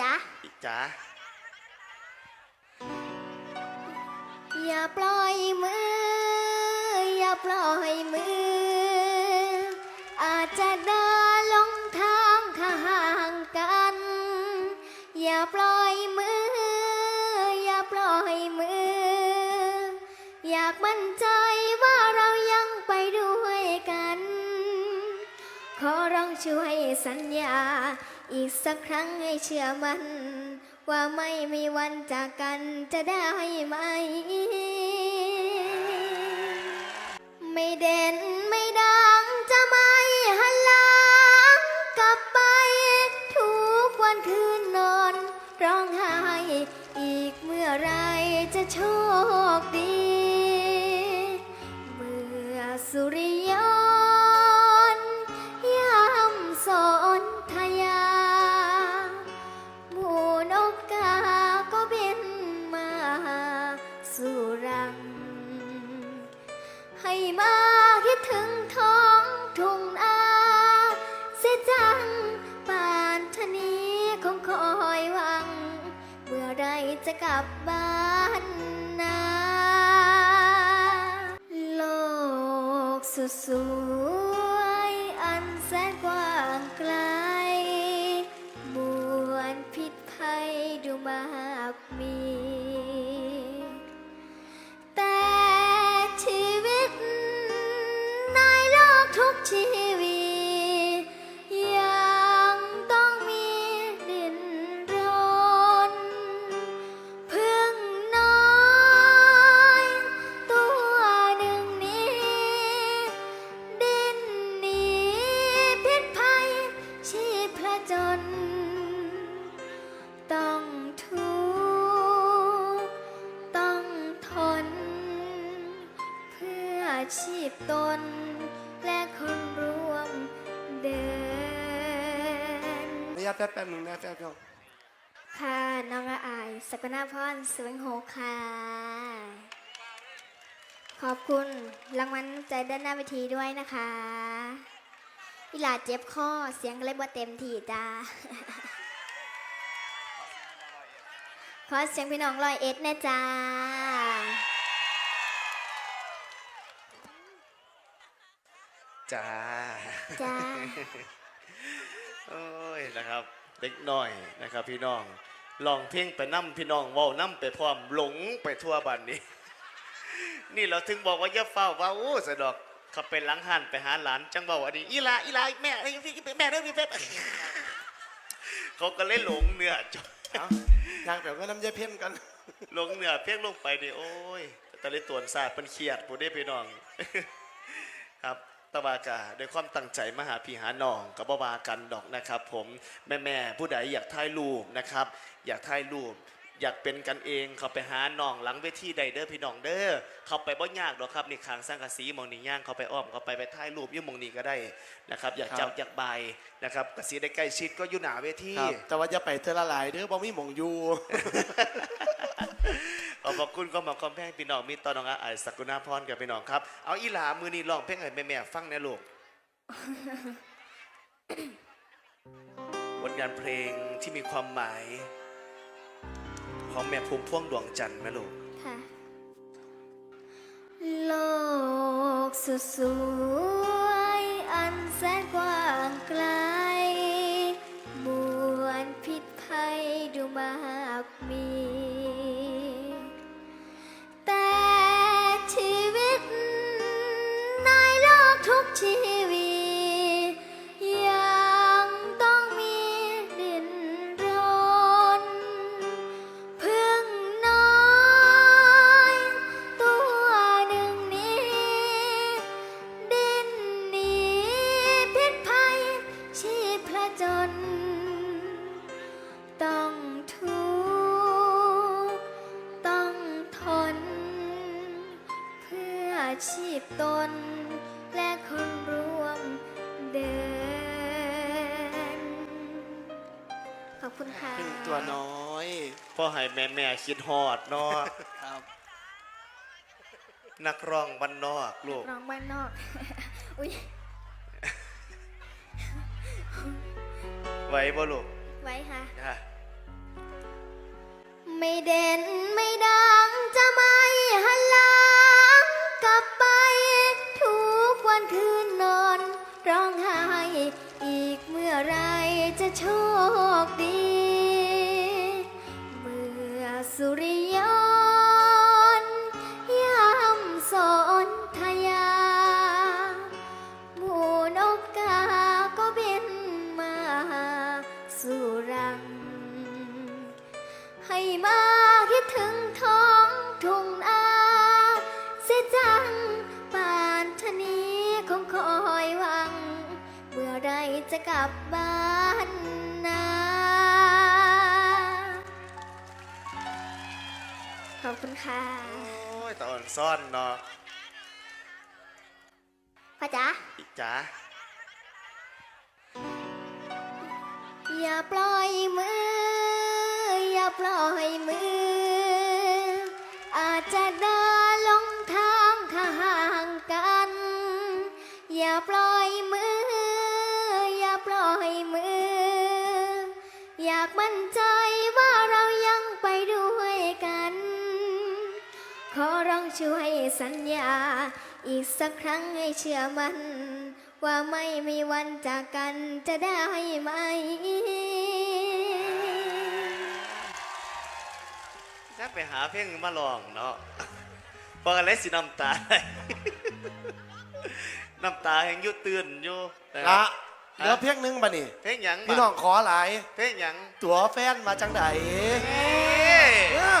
จ๊ะอีจ๋าอย่าปล่อยมือ อย่าปล่อยมือ อาจจะเดิ ขอร้องช่วยสัญญา อีกสักครั้งให้เชื่อมัน ว่าไม่มีวันจากกันจะได้ไหม ไม่เด่นไม่ดังจะไม่หันหลังกลับไป ทุกวันคืนนอน ร้องไห้ อีกเมื่อไรจะโชคดี เมื่อสุริ สู่รัง ให้มาคิดถึงท้องทุ่งนาเสียจังป่านชนี้คงคอยหวัง เมื่อไรจะกลับบ้านนาโลกสุดสวยอันแสนกว้างไกลมวลพิษภัยดูมากมี ก ชีพตน และคนร่วมเดินระยะแป๊บแป๊บหนึ่งนะแป๊บเดียวค่ะน้องอาอายสกนาพรสวงโหค่ะ ขอบคุณรางวัลใจด้านหน้าเวทีด้วยนะคะอีหลาเจ็บคอเสียงก็เลยบ่เต็มที่จ้าขอเสียงพี่น้องลอยเอ็ดแน่จ้า จ้า จ้า โอ้ยนะครับ เด็กน้อยนะครับ พี่น้องลองเพลงไปนั่มพี่น้องเว้านั่มไปพร้อมหลงไปทั่วบ้านนี้ นี่เราถึงบอกว่าอย่าเฝ้าว่าโอ้สะดอกเขาไปหล้างหันไปหาหลานจังบอกว่าดีอีหลาอีหลาแม่ไอ้ยแม่เด้อพี่เป๊ปเขาก็เลยหลงเนื้อจนเอาอยากแบบว่าน้ำยาเพ่นกันลงเหนือเพียงลงไปนี่โอ้ยแตะลิตวนศาสตร์เป็นเครียดผู้ได้พี่น้อง ครับ ตะวากาด้วยความตั้งใจมาหาพี่หาน้องกับบาวากันดอกนะครับ ผมแม่แม่ๆผู้ใดอยากถ่ายรูปนะครับ อยากถ่ายรูป อยากเป็นกันเองเขาไปหาน้องหลังเวทีใดเด้อพี่น้องเด้อเขาไปบ่ยากหรอกครับนี่คางสร้างกะสีหมองนี่ย่างเขาไปอ้อมเขาไปไปถ่ายรูปอยุ่หมองนี่ก็ได้นะครับ อยากครัจับบอยากบายนะครับกะสีได้ใกล้ชิดก็อยู่หนาเวทีครับแต่ว่าจะไปเทอละหลายเด้อบ่มีหมองอยู่ ขอบคุณก็มาคอมแพงพี่น้องมีตอนน้องอาไอายสกุณาพรกับพี่น้องครับ เอาอีหลามือนี้ร้องเพลงให้แม่แม่ๆฟังน่ลูกผลงานเพลงที่มีความหมาย ของแม่ภูมิพ่วงดวงจันทร์แม่ลูกค่ะโลกสุดสวยอันแสนกว้างไกลมวลพิษภัยดูมา ชีพตน และคนร่วมเดิน ขอบคุณค่ะ เป็นตัวน้อยพ่อให้แม่แม่ๆคิดฮอดเนาะครับ นักร้องบ้านนอกลูกน้องบ้านนอก อุ้ยไว้บ่ลูก ไว้ค่ะอะไม่เด่นไม่ดังจะไม่ ร้องไห้อีกเมื่อไรจะโชคดี เมื่อสุริยน ลับบ้านนาขอบคุณค่ะโอ้ยตอนซ่อนเนาะพ่อจ๋าอีกจ๋าอย่าปล่อยมือ อย่าปล่อยมือ อาจจะเดินลงทางถ้าห่างกัน อย่าปล่อย สัญญา อีกสักครั้งให้เชื่อมัน ว่าไม่มีวันจากกันจะได้ไหมจะไปหาเพลงมาลองเนาะพอกันเลยสิน้ำตาน้ำตายังอยุดตื่นอยู่นะคละรับเหลือเพียงหนึงบัดนี้เพลงหยังพี่น้องขอหลาย เพลงหยัง ตัวแฟนมาจังไดเอ้ย เออ